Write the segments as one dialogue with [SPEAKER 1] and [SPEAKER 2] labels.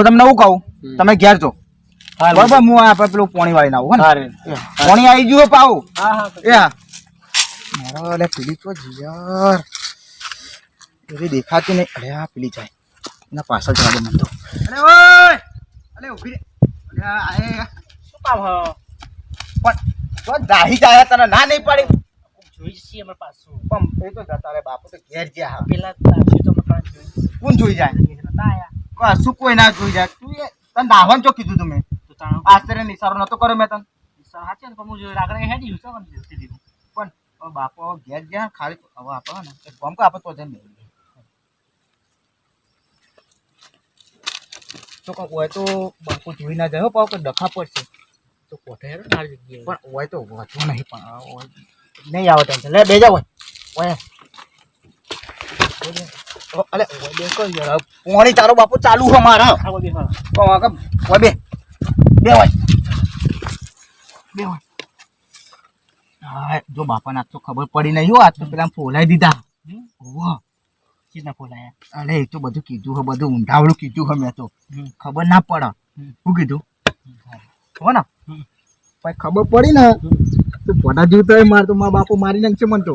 [SPEAKER 1] હું તમને એવું કહું તમે ઘેર જો. બરોબર હું આ પેલું પોણી વાળીને આવું હે પોણી આવી ગયું પાઉ પાવું
[SPEAKER 2] હા હા
[SPEAKER 1] એ મારો અલે પેલી તો યાર એવી દેખાતી નહીં. અરે આ પીલી જાય. એના પાછળ જવા દે મને તો. અરે ઓય! અલે ઊભી રે. અલે આ આય
[SPEAKER 2] શું કામ હ?
[SPEAKER 1] પણ તો દાહી જાય તને ના નહીં પડી.
[SPEAKER 2] જોઈ છીએ અમાર પાછું.
[SPEAKER 1] પણ એ તો જતા રે બાપુ તો ઘેર જ્યા
[SPEAKER 2] પેલા તારશું તો મકાન જોઈ
[SPEAKER 1] કોણ જોઈ જાય?
[SPEAKER 2] તાયા. આયા
[SPEAKER 1] કશું કોઈ ના જોઈ જાય? તું એ તને દાવન ચો કીધું તમે આશ્ચર્ય નિસારો નતો કર્યો મેં તને.
[SPEAKER 2] સર હાચે ને પણ હું જો રાગડે હેડી છો પણ જોતી દીધું.
[SPEAKER 1] પણ બાપો ઘેર ગયા ખાલી હવે આપણે ને. એક ગમ કે આપણે તો જઈને તો કોક હોય તો બાપુ જોઈ ના જાય હો પાવ કે ડખા પડશે.
[SPEAKER 2] તો કોઠે હેડો મારી જગ્યાએ?
[SPEAKER 1] પણ હોય તો વાંચવું નહીં પણ હોય નહીં આવે ટેન્શન લે બે જા હોય. હોય. અલે બે કઈ યાર. પોણી તારો બાપુ ચાલુ છે મારા.
[SPEAKER 2] આ બધી હા.
[SPEAKER 1] હોય બે. બે બે હોય. હા જો બાપાને આજ તો ખબર પડી નહીં હો આજ તો પેલા ફોલાઈ દીધા? વાહ
[SPEAKER 2] ફોલાયા?
[SPEAKER 1] અરે એ તો બધું કીધું હે બધું ઊંધાવડું કીધું હે મેં તો. ખબર ના પડે. શું કીધું? હો. ને. પછી ખબર પડી ને? તો પોતા જીવતો માર તો મા બાપુ મારી નાખશે મને તો.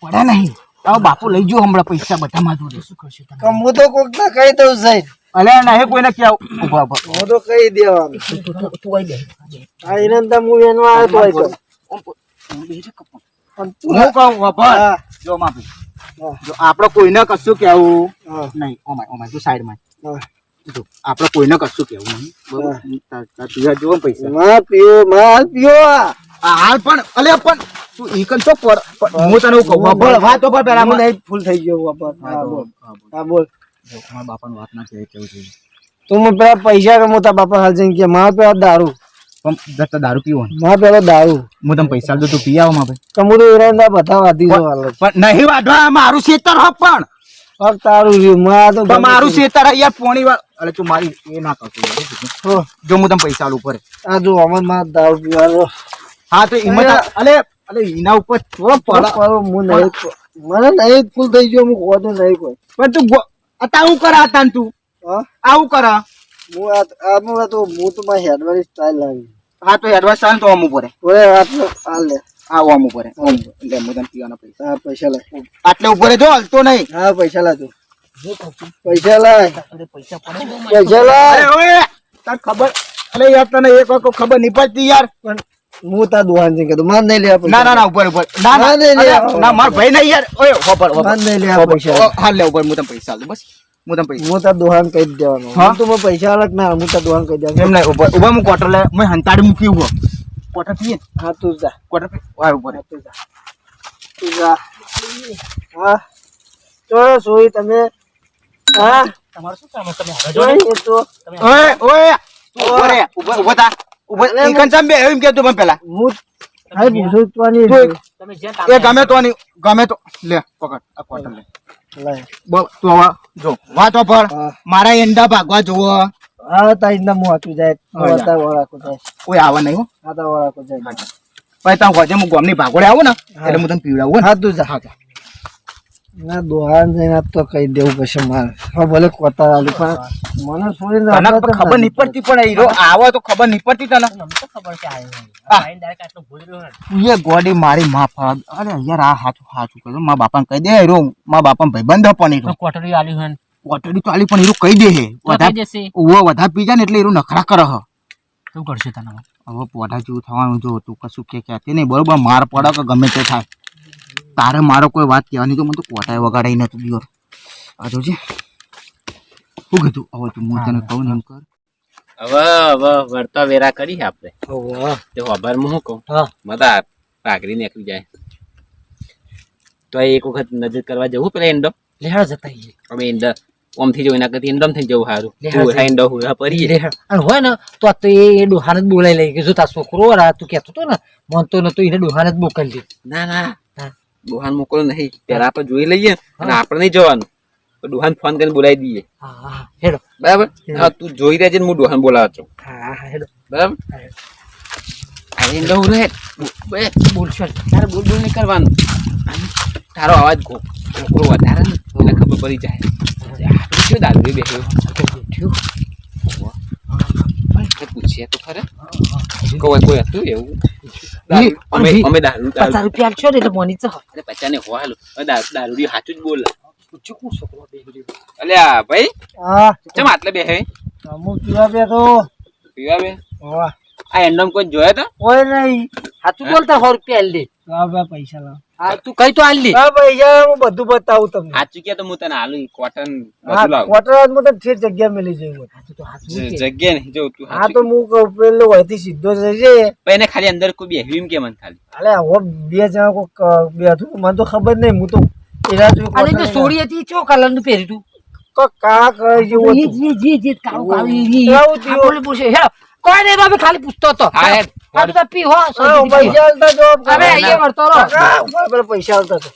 [SPEAKER 1] પડે નહીં. તારો બાપુ લઈ ગયો હમણાં પૈસા બધા માજુરી શું કરશું તમે?
[SPEAKER 3] કે હું તો કોકને કહી દઉં સાહેબ.
[SPEAKER 1] અલે નહીં કોઈને ક્યાં ઊભા ઊભા.
[SPEAKER 3] હું તો કહી દેવાનું.
[SPEAKER 1] તું આવી દે.
[SPEAKER 3] આ હું આવ્યો તો
[SPEAKER 1] હું કહું વાપર. જો માફી. જો આપણે કોઈને કશું કેવું નહીં. ઓમાય ઓમાય તું સાઈડમાં. જો આપણે કોઈને કશું કેવું નહીં. બરોબર? જો પૈસા.
[SPEAKER 3] માં પીઓ માં પીઓ
[SPEAKER 1] હાલ પણ અલે પણ તું ઈકન તો પર હું તને કહું વાપર વાત તો પર પેલા
[SPEAKER 3] હું ફૂલ થઈ ગયો વાપર
[SPEAKER 1] હા
[SPEAKER 3] હા બોલ.
[SPEAKER 1] હા, બોલ.
[SPEAKER 3] હા બોલ.
[SPEAKER 1] જો, મારા બાપાનું વાત ના કહેવાય કેવું જોઈએ
[SPEAKER 3] તું મને પેલા પૈસા કે મોટા બાપા હાલ જઈને કે મારા પેલા દારૂ.
[SPEAKER 1] પણ જતા દારૂ પીવો
[SPEAKER 3] મારા પેલો દારૂ.
[SPEAKER 1] હું તમને પૈસા દઉં તું પી આવો માં ભાઈ.
[SPEAKER 3] તો હું તો હિરંદા બધા વાધી દો હાલ
[SPEAKER 1] પણ નહીં વાઢવા મારું ખેતર હ પણ.
[SPEAKER 3] ફક્ત તારું રહ્યું માં તો
[SPEAKER 1] મારું ખેતર હ, યાર પોણી વાળ અરે તું મારી એ ના કરતો જો હું તને પૈસા આલું પડે
[SPEAKER 3] આ જો અમરમાં દારૂ પીવાનો.
[SPEAKER 1] હા તો હિંમત અલે અલે એના ઉપર થોડો પડ.
[SPEAKER 3] પાડો હું નહીં મને નહીં ફૂલ થઈ ગયો હું ખોટો નહીં કોઈ
[SPEAKER 1] પણ તું અત્યારે હું કરા હતા તું?
[SPEAKER 3] હા?
[SPEAKER 1] આવું કરા.
[SPEAKER 3] હું આ તો હું તો મારી હેડવાની સ્ટાઇલ લાવી.
[SPEAKER 1] હા તો એડવાન્સ ચાલ તો અમુક પડે
[SPEAKER 3] ઓય આટલો આ લે.
[SPEAKER 1] આ અમુક પડે ઓમ લે હું તને પીવાના પૈસા.
[SPEAKER 3] હા પૈસા લે
[SPEAKER 1] આટલે ઉપર જો હલતો નહીં.
[SPEAKER 3] હા પૈસા તું. પૈસા લાય.
[SPEAKER 2] પૈસા પડે
[SPEAKER 3] પૈસા લાય.
[SPEAKER 1] અરે ઓય તાર ખબર અરે યાર તને એક વખત ખબર નહીં પડતી યાર.
[SPEAKER 3] પણ હું તાર દુકાન છે કે તું માર નહીં પૈસા
[SPEAKER 1] ના ના ના ઉપર ઉપર ના ના
[SPEAKER 3] નહીં, નહીં,
[SPEAKER 1] ના માર ભાઈ નહીં યાર. ઓય હોપર હોપર
[SPEAKER 3] માર નહીં લેવા પૈસા.
[SPEAKER 1] હા લે ઉપર હું તને પૈસા આલું બસ. હું તને પૈસા
[SPEAKER 3] હું તાર દુહાન કહી દેવાનો.
[SPEAKER 1] હું?
[SPEAKER 3] તો પૈસા અલગ ના હું તાર દુહાન કહી દેવાનો.
[SPEAKER 1] એમ નહીં ઉપર ઉપર હું ક્વાર્ટર લે મેં હંતાડી મૂકી ઊભો ક્વાર્ટર પીએ?
[SPEAKER 3] હા તું જા.
[SPEAKER 1] ક્વાર્ટર પી? વાર ઉપર
[SPEAKER 3] તું જા. તું જા. હા. તો સોઈ તમે. હા.
[SPEAKER 2] તમારું શું કામ છે? તમે હવે જો
[SPEAKER 3] જોઈ તો.
[SPEAKER 1] ઓય ઓય ઊભો રે ઊભો ઊભો થા. ઊભો
[SPEAKER 3] અરે,
[SPEAKER 1] બે એમ કે તું પેલા
[SPEAKER 3] હું હા પૂછું તો નહીં
[SPEAKER 1] તું
[SPEAKER 2] તમે જ્યાં
[SPEAKER 1] એ ગમે તો નહીં ગમે તો લે પકડ આ ક્વાર્ટર લે. બોલ તું હવે જો વાતો પર. મારા એંડા ભાગવા જોવો
[SPEAKER 3] હા તારી ના હું આતું જાય.
[SPEAKER 1] હા,
[SPEAKER 3] વળાકો જાય.
[SPEAKER 1] કોઈ આવે નહીં હો.
[SPEAKER 3] હા તાર વળાકો જાય.
[SPEAKER 1] પછી તમે હોજે હું ગોમની ભાગોડે આવું ને એટલે હું તને પીવડાવું ને.
[SPEAKER 3] હા તું જા. ના દોહાન જઈને તો કહી દેવું પડશે મારે. હા ભલે કોતા આલુ પણ મને છોડીને
[SPEAKER 1] ખબર નહીં પડતી પણ હીરો આવો તો ખબર નહીં પડતી તને
[SPEAKER 2] તો ખબર છે. આવ્યો
[SPEAKER 1] ગોડી મારી માં અરે યાર આ હાચું હાચું કહ્યું મારા બાપાને કહી દે હીરો. મા બાપાને ભાઈબંધ પણ હીરો.
[SPEAKER 2] તો આલી હોય
[SPEAKER 1] કોટડી તો આલી પણ હીરો કહી દે હે.
[SPEAKER 2] દેશે.
[SPEAKER 1] વધારે પી જાય ને એટલે હીરો નખરા કરે હ.
[SPEAKER 2] શું કરશે તને? હવે?
[SPEAKER 1] હવે પોઢા જેવું થવાનું જો તું કશું કે કહેતી નહીં. બરોબર માર પડે કે ગમે તે થાય. તારે મારો કોઈ વાત કહેવાની તો મને તો કોટાએ વગાડાઈ નતું દિયોર આ જોજે શું કીધું? હવે તું હું તને કહું એમ કર.
[SPEAKER 4] હવે હવે વળતા વેરા કરી આપણે.
[SPEAKER 3] વાહ
[SPEAKER 4] તે ખબર હું કહું?
[SPEAKER 3] હા.
[SPEAKER 4] મતા પાઘડી નીકળી જાય. તો એક વખત નજર કરવા જવું પેલા એન્ડો
[SPEAKER 2] લેહાડ જતા.
[SPEAKER 4] અમે એન્ડ ઓમથી જવું એના કરતી એન્ડમ થઈ જવું સારું
[SPEAKER 2] લે હા,
[SPEAKER 4] હું એન્ડો હું પરી.
[SPEAKER 2] અને હોય ને તો આ તો એ એ ડોહાને જ બોલાઈ લઈ કે જો તાર છોકરો રા તું કહેતો હતો ને મન તો નતો એને ડોહાને જ મોકલી દે.
[SPEAKER 4] ના ના. દુહાન મોકલો નહીં પેલા આપણે જોઈ લઈએ અને આપણે નહીં જવાનું. દુહાન ફોન કરીને બોલાવી દઈએ.
[SPEAKER 2] હેડો.
[SPEAKER 4] બરાબર? હા તું જોઈ રહેજે ને હું દુહાન બોલાવ છું
[SPEAKER 2] હેડો.
[SPEAKER 4] બરાબર. અરે હું રહે
[SPEAKER 2] બોલશો
[SPEAKER 4] તારે બોલ બોલ નહીં કરવાનું. તારો અવાજ ગો ગોકરો વધારે ને એને ખબર પડી જાય. શું દારૂ બેઠ્યો તો પૂછીએ તો ખરે? કોઈ કોઈ હતું એવું? અમે અમે દારૂ
[SPEAKER 2] પચાસ રૂપિયા ને એટલે મોની ચહ
[SPEAKER 4] અરે પચાસ ને હવે દારૂ દારૂ સાચું જ બોલે.
[SPEAKER 2] પૂછ્યું છોકરો
[SPEAKER 4] અલ્યા ભાઈ
[SPEAKER 3] હા.
[SPEAKER 4] ચમ આટલે બે હે?
[SPEAKER 3] પીવા બે તો
[SPEAKER 4] પીવા બે આ એન્ડમ કોઈ જોયો તો?
[SPEAKER 3] નહીં.
[SPEAKER 2] બોલતા સો રૂપિયા આલ દે.
[SPEAKER 3] લાવ બે પૈસા લાવ.
[SPEAKER 2] હા તું કઈ તો આલ દે.
[SPEAKER 3] હા પૈસા હું બધું બતાવું તમને.
[SPEAKER 4] તો હું તને આલુ કોટન બધું લાવ.
[SPEAKER 3] કોટરાજમાં તો ઠેર જગ્યા મળી જાય
[SPEAKER 2] સાચું તો હાચું
[SPEAKER 4] જગ્યા નહીં જો તું
[SPEAKER 3] હા તો હું કહું પેલો વહીથી સીધો જશે
[SPEAKER 4] એને ખાલી અંદર કોઈ બેહ્યું એમ કે મને ખાલી?
[SPEAKER 3] અલે બે જણા કોઈ બે હતું મને તો ખબર નહીં હું તો એના
[SPEAKER 2] તો સોડી હતી ચો કલરનું પહેર્યું તું?
[SPEAKER 3] કોક કા જેવું
[SPEAKER 2] જી
[SPEAKER 3] જી
[SPEAKER 2] જે જે જે કાળું કાળું ઈ- ઈ-? બોલે પૂછે હેડો. કોઈ નહીં બાબા ખાલી પૂછતો હતો.
[SPEAKER 3] પીહો
[SPEAKER 2] હવે અહીંયા વળતો રહો.
[SPEAKER 3] પેલા પૈસા આવતો હતો.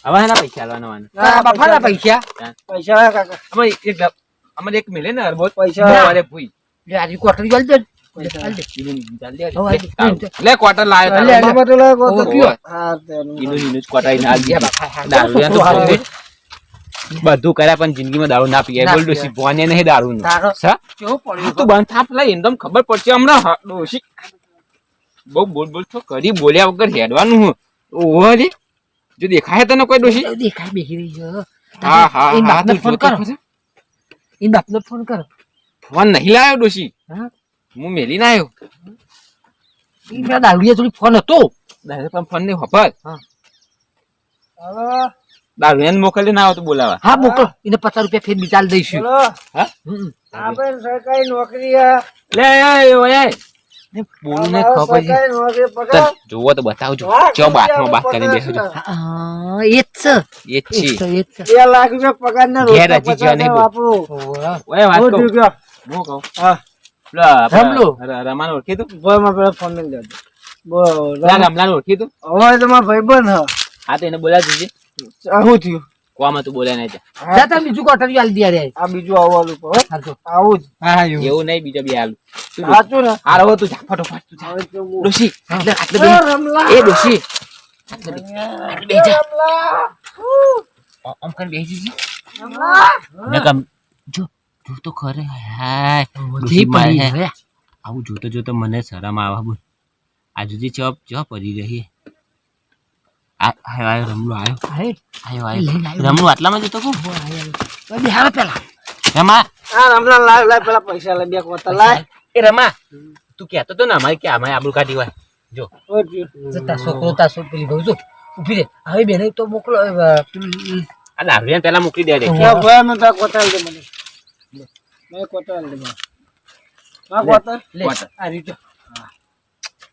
[SPEAKER 2] લે
[SPEAKER 4] ક્વાર્ટર લાયો ક્વાર્ટર
[SPEAKER 2] લાયો
[SPEAKER 4] બધું કર્યા પણ જિંદગીમાં દારૂ ના પીએ. બોલ ડોસી ભોને નહીં દારૂ નું.
[SPEAKER 2] કેવું પડ્યું
[SPEAKER 4] તું બંધ થાપ લઈ એમ ખબર પડશે હમણાં. ડોસી બહુ બોલ બોલ છો કરી બોલ્યા વગર હેડવાનું હું. ઓહો રે જો દેખાય તને કોઈ ડોસી
[SPEAKER 2] દેખાય બેહી રહી છે
[SPEAKER 4] હા હા
[SPEAKER 2] એ
[SPEAKER 4] હા
[SPEAKER 2] બાપને ફોન કરો. એ બાપને ફોન કર.
[SPEAKER 4] ફોન નહીં લાવ્યો ડોસી
[SPEAKER 2] હા?
[SPEAKER 4] હું મેલી ના આવ્યો.
[SPEAKER 2] એ દારૂડિયા જોડે ફોન હતો.
[SPEAKER 4] દારૂ પણ ફોન નહીં ખબર
[SPEAKER 3] હવે,
[SPEAKER 4] બા વેન મોકલી ના આવતું બોલાવા.
[SPEAKER 2] હા મોકલો. એને પચાસ રૂપિયા ફેર બીજા દઈશું.
[SPEAKER 3] સરકારી નોકરી
[SPEAKER 4] તો બતાવજો.
[SPEAKER 2] જો
[SPEAKER 4] નહીં ઓય ઓળખી તું
[SPEAKER 3] ભાઈ માં પેલા ફોન લઈ
[SPEAKER 4] જજો. ઓળખી તું
[SPEAKER 3] હવે તમારા ભાઈબંધ હા.
[SPEAKER 4] તો એને બોલાવી દીધી
[SPEAKER 3] આ શું થયું?
[SPEAKER 4] કોમાં તું બોલાય નહીં જા
[SPEAKER 2] જા તમે બીજું કોટર આલી દે રે
[SPEAKER 3] આ બીજું આવવાનું પર, હો. આવું જ.
[SPEAKER 2] હા
[SPEAKER 4] એવું. નહીં બીજો બે હાલ તું
[SPEAKER 3] સાચું ને?
[SPEAKER 4] હાર હવે તું જા ફટોફટ તું જા.
[SPEAKER 3] તો હું-
[SPEAKER 4] ડોશી આટલે આટલે બે એ ડોશી. આટલે બે જા. આમ કરીને બેસી જજે નકમ જો જો તો ખરે. હાય.
[SPEAKER 2] જે પડી.
[SPEAKER 4] આવું જોતો જોતો મને શરમ આવે બોલ. આજુ જે ચપ ચપ પડી રહી આ આયો આયો રમલો. આયો આયો
[SPEAKER 2] આવ્યો.
[SPEAKER 4] રમલો આટલામાં જતો કો
[SPEAKER 2] હવે બેહાડો પેલા.
[SPEAKER 4] રમા.
[SPEAKER 3] આ રમલા લાવ લાવ પેલા પૈસા લઈ બે કોતા લાય.
[SPEAKER 4] એ રમા. તું કહેતો તો ને અમારે કે અમારે આબરૂ કાઢી હોય. જો.
[SPEAKER 2] જતા છોકરો તા છોકરી બહુ જો. ઊભી રે. હવે બેને તો મોકલો હવે પેલું
[SPEAKER 4] આ દારૂડિયાને પેલા મોકલી દે રે
[SPEAKER 3] કે ભાઈ મને તો કોતા લે દે મને. મે કોતા લે દે મને. કોતા
[SPEAKER 2] લે આ રીતે.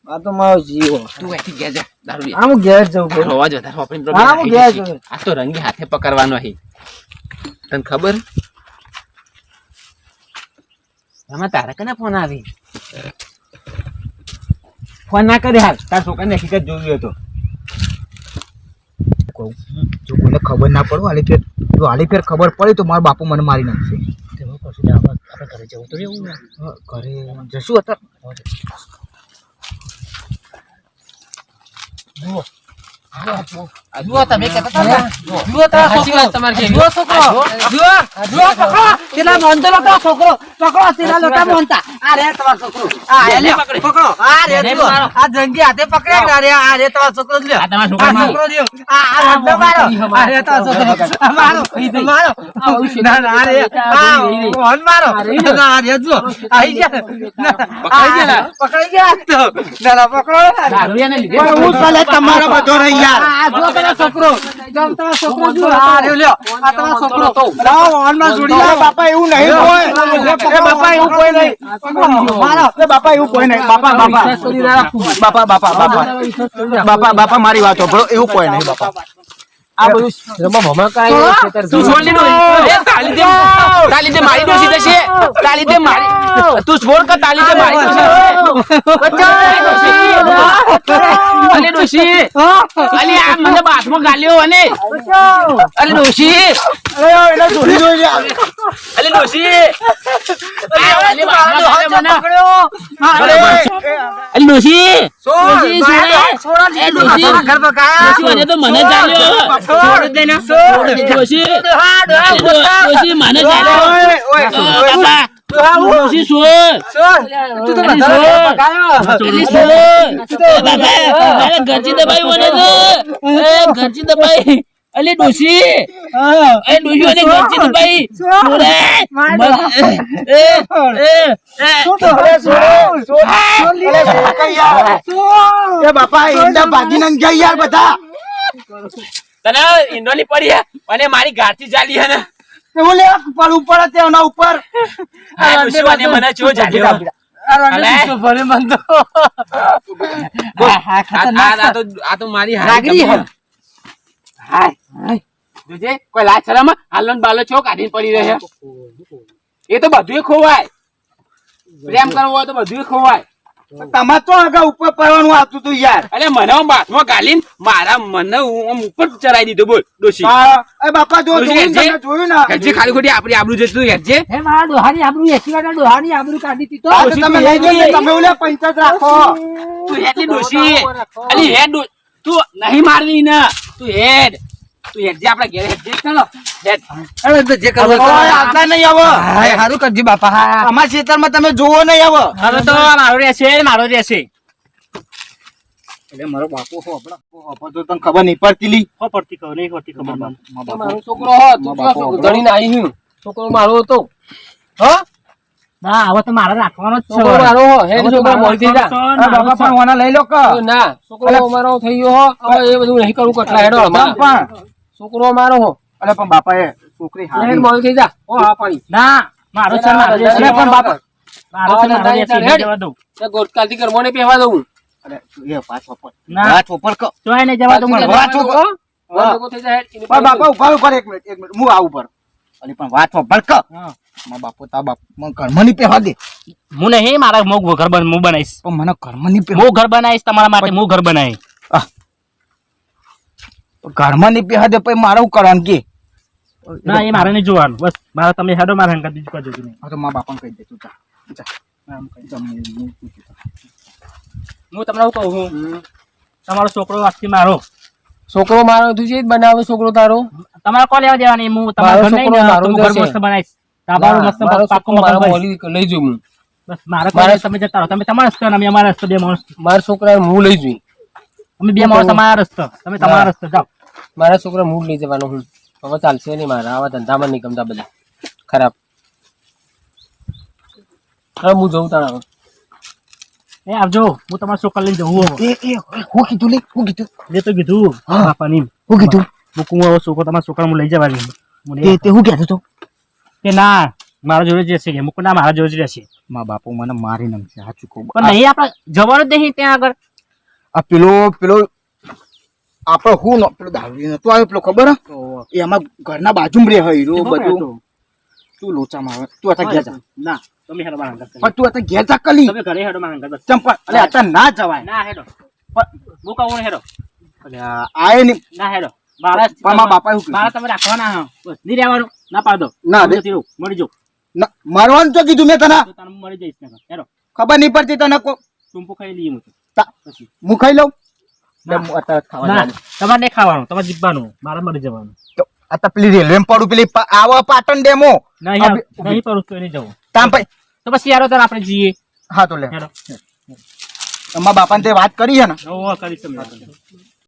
[SPEAKER 3] આ તો મારો જીવો
[SPEAKER 4] તું અહીંથી ઘેર જા દારૂડિયા
[SPEAKER 3] આ હું ઘેર
[SPEAKER 4] તારો
[SPEAKER 3] ભાઈ.
[SPEAKER 4] અવાજ વધારે વાપરીને
[SPEAKER 3] હા, ઘેર
[SPEAKER 4] આ તો રંગી હાથે પકડવાનો હે તને ખબર? એમાં તારા કને ફોન આવી? ફોન ના કરે હાલ. તાર છોકરાને હકીકત જોયું હતો
[SPEAKER 1] જો કોઈને ખબર ના પડો આલી ફેર જો આલી ફેર ખબર પડી તો મારો બાપુ મને મારી નાખશે.
[SPEAKER 2] તેમાં પછી આપણે ઘરે જવું તો રહેવું
[SPEAKER 1] ઘરે જશું અત્યારે.
[SPEAKER 2] Boa. જુઓ તમે કહેતા હતા જુઓ તારા છોકરો.
[SPEAKER 4] તમારી
[SPEAKER 2] જુઓ છોકરો. જુઓ. જુઓ. પકડો પેલા મોહનતો લોટો છોકરો. પકડો પેલા લોટા મોહનતા આ રે તમારો છોકરો. આ રે
[SPEAKER 4] પકડો.
[SPEAKER 2] આ રે જુઓ. આ જંગી હાથે પકડે ને રે આ રે તમારો છોકરો લ્યો.
[SPEAKER 4] આ તમારો છોકરો
[SPEAKER 2] છોકરો લ્યો. આ આ રંગો મારો. આ રે તમારો છોકરો. મારો મારો. ના ના રે. આ મોહન મારો. ના રે જુઓ. આઈ ગયા.
[SPEAKER 4] પકડાઈ ગયા.
[SPEAKER 2] પકડાઈ ગયા ના ના પકડો
[SPEAKER 4] દારૂડિયાને
[SPEAKER 1] હું ચાલે તમારો બધો રહી બાપા બાપા
[SPEAKER 2] મારી
[SPEAKER 1] વાત સાંભળો એવું કોઈ નહીં બાપા.
[SPEAKER 2] આ બધું રમા ભમા નહીં, ખેતર
[SPEAKER 4] તું છોડ લીધો એ તાલી દે તાલી દે મારી ડોસી જશે તાલી દે મારી તું છોડ કે તાલી દે મારી અલી ડોસી અલી આ મને બાથમાં ગાલ્યો અને અલી ડોસી અલી બાથમાં ગાલ્યો મને. તો ચાલ્યો છોડ દે ને ડોસી ડોસી મને ચાલ્યો બાપા ડોસી છોડ
[SPEAKER 2] તું તો
[SPEAKER 4] અલી
[SPEAKER 2] વધારે
[SPEAKER 4] છોડ. છોડ. બાપા મારે દબાઈ મને તો. એ દબાઈ. અલી ડોસી એ ડોસી અને ઘરથી દબાઈ છોડે એ એ એ
[SPEAKER 1] એ. બાપા ઈંડા ભાગીને ગયા યાર બધા.
[SPEAKER 4] તને ઇંડોલી પડી હે? અને મારી ગાંઠી ચાલી હે ને?
[SPEAKER 1] એવું લે ઉપર ઉપર તેના ઉપર.
[SPEAKER 4] આ ડોસી અને મને
[SPEAKER 2] મન તો
[SPEAKER 4] આ તો મારી
[SPEAKER 2] હે.
[SPEAKER 4] હાય. જોજે કોઈ લાજ શરમ બાલો છો કાઢીને પડી રહે. એ તો બધું ખોવાય. પ્રેમ કરવો હોય તો બધું ખોવાય.
[SPEAKER 1] તમારે તો આગળ ઉપર પડવાનું આવતું હતું યાર.
[SPEAKER 4] અરે મને બાથમાં ગાલીને મારા મને હું આમ ઉપર ચડાઈ દીધો બોલ ડોશી.
[SPEAKER 1] એ બાપા જો જોયું ને
[SPEAKER 4] હેડજે ખાલી ખોટી આપડી આબરૂ જતું હેડજે
[SPEAKER 2] હે મારા ડોહાની આબરૂ એસી વાળા ડોહાની આબરૂ કાઢી દીધી
[SPEAKER 1] તમે લઈ જઈએ તમે ઓલે પંચાયત રાખો.
[SPEAKER 4] તું હેડ ડોશી. અલી હેડ તું નહીં મારવી ને. તું હેડ. તું હેડજે આપણા ઘેર હેડજે ચલો.
[SPEAKER 2] અરે તો જે કરવું
[SPEAKER 1] આવતા નહીં આવો
[SPEAKER 2] હાય હારું કરજી બાપા. હા
[SPEAKER 1] અમારા ખેતરમાં તમે જોવો નહીં આવો
[SPEAKER 4] હવે તો મારો રહેશે મારો રહેશે.
[SPEAKER 1] એટલે મારો બાપુ હો આપડા તો તને ખબર નહીં પડતી લી.
[SPEAKER 5] હો પડતી ખબર નહીં પડતી ખબર
[SPEAKER 2] મારો છોકરો હો આવી હું મારો હતો. હો?
[SPEAKER 5] ના હવે તો મારે રાખવાનો જ છે.
[SPEAKER 2] મારો હો હે
[SPEAKER 5] હવે તો મારો
[SPEAKER 2] થઈ જા
[SPEAKER 5] રાખવાનો
[SPEAKER 1] આ
[SPEAKER 5] છે.
[SPEAKER 1] બાપા પણ ઓના લઈ લો કે?
[SPEAKER 2] ના છોકરો મારો થઈ ગયો હો. હવે એ બધું નહીં કરવું કટલા હેડો
[SPEAKER 1] પણ.
[SPEAKER 2] છોકરો મારો હો.
[SPEAKER 1] અરે પણ બાપા એ છોકરી હારી.
[SPEAKER 2] બોલ થઈ જા ઓ હા પાણી
[SPEAKER 5] ના મારો છે મારો છે.
[SPEAKER 2] પણ બાપા
[SPEAKER 5] મારો છે મારો છે. જવા દઉં.
[SPEAKER 2] તે ગોટકાલથી કરમોને પહેવા દઉં.
[SPEAKER 1] અરે એ પાછો પર
[SPEAKER 5] ના.
[SPEAKER 1] પાછો પર કો.
[SPEAKER 5] તો એને જવા દઉં મને.
[SPEAKER 1] પાછો કો.
[SPEAKER 2] વાત થઈ જાય
[SPEAKER 1] પણ બાપા ઊભા ઊભા એક મિનિટ એક મિનિટ. હું આવું પર અરે પણ વાત પડ ક.
[SPEAKER 5] હા.
[SPEAKER 1] તા બાપ મને ઘરમાં નહીં પહેવા દે.
[SPEAKER 5] હું નહીં મારા હું ઘર બન હું બનાવીશ.
[SPEAKER 1] પણ મને ઘરમાં નહીં પહેવા
[SPEAKER 5] હું ઘર બનાવીશ તમારા માટે હું ઘર બનાવીશ.
[SPEAKER 1] ઘરમાં નહીં પહેવા દે પછી મારે કરવાનું કે?
[SPEAKER 5] ના એ મારે નહીં જોવાનું. બસ મારે તમે હેડો મારા હંગાત બીજું કજો નહીં.
[SPEAKER 1] હા તો મારા બાપાને કહી દે તું જા. હું-
[SPEAKER 5] તમને કહું હું? તમારો છોકરો આજથી મારો.
[SPEAKER 2] છોકરો મારો તું જે બનાવે છોકરો તારો?
[SPEAKER 5] તમારે કોણ લેવા દેવાની? હું તમારો
[SPEAKER 2] છોકરો મારો
[SPEAKER 5] ઘર મસ્ત બનાવીશ. તમારો મસ્ત
[SPEAKER 2] પાકો મારો. લઈ જઉં હું.
[SPEAKER 5] બસ મારે
[SPEAKER 2] મારા-
[SPEAKER 5] તમે જતા રહો. તમે તમારા રસ્તે અમે અમારા રસ્તે બે માણસ.
[SPEAKER 2] મારા છોકરા હું લઈ જઈ
[SPEAKER 5] અમે બે માણસ તમારા રસ્તે. તમે તમારા રસ્તે જાઓ.
[SPEAKER 2] મારા છોકરા મૂડ લઈ જવાનો હું. હવે ચાલશે નહીં મારા. આવા ધંધામાં નહીં ગમતા બધા. ખરાબ. હવે હું જઉં તારા
[SPEAKER 5] એ આવજો. હું તમારા છોકરા લઈને જવું હવે.
[SPEAKER 1] એ એ હું કીધું લે હું કીધું.
[SPEAKER 5] એ તો કીધું બાપાની.
[SPEAKER 1] હું કીધું.
[SPEAKER 5] હું કું આવો છોકરો તમારા છોકરા હું લઈ જવાની.
[SPEAKER 1] તે તે હું કહેતો તો
[SPEAKER 5] કે ના મારા જોડે જ રહેશે કે. મૂકું ના મારા જોડે જ રહેશે.
[SPEAKER 1] મારા બાપુ મને મારી નાખશે સાચું કહું.
[SPEAKER 5] પણ નહીં આપણે જવાનું જ નહીં ત્યાં આગળ.
[SPEAKER 1] આ પેલો પેલો આપણો હું પેલો દારૂ નતો આવ્યો પેલો ખબર એમાં ઘરના બાજુમાં રે હઈ રો બધું. તું લોચામાં આવે. તું અત્યારે ઘેર જા.
[SPEAKER 5] ના તમે હેડો મારા હંગાત
[SPEAKER 1] પણ તું અત્યારે ઘેર જા કલી.
[SPEAKER 5] તમે ઘરે હેડો મારા હંગાત
[SPEAKER 1] ચંપા અલે અત્યારે ના જવાય.
[SPEAKER 5] ના હેડો. હું કહું હેડો.
[SPEAKER 1] આય ને.
[SPEAKER 5] ના હેડો. મારા
[SPEAKER 1] પણ મારા બાપા
[SPEAKER 5] મારા તમે રાખવાના હા. બસ નહીં રહેવાનું. ના પાડ. દો
[SPEAKER 1] ના
[SPEAKER 5] હું
[SPEAKER 1] રે.
[SPEAKER 5] જતી રહું. મળી જાઉં.
[SPEAKER 1] ના, મારવાનું તો કીધું મેં તને.
[SPEAKER 5] તને મળી જઈશ ને હેડો.
[SPEAKER 1] ખબર નહીં પડતી તને કો
[SPEAKER 5] તું ખાઈ લઈ. હું
[SPEAKER 1] ખાઈ લઉં?
[SPEAKER 5] તમારે નહીં ખાવાનું તમારે જીવવાનું મારે મળી જવાનું.
[SPEAKER 1] અત્યારે પેલી રેલવે પડું પેલી આવો પાટણ ડેમો.
[SPEAKER 5] નહીં
[SPEAKER 1] આ
[SPEAKER 5] નહીં પડું તો નહીં જવું.
[SPEAKER 1] તામ પછી
[SPEAKER 5] તો પછી યારો તાર આપણે જઈએ.
[SPEAKER 1] હા તો લે. અમારા બાપાને તે વાત કરી છે ને.
[SPEAKER 5] કરીશ તમે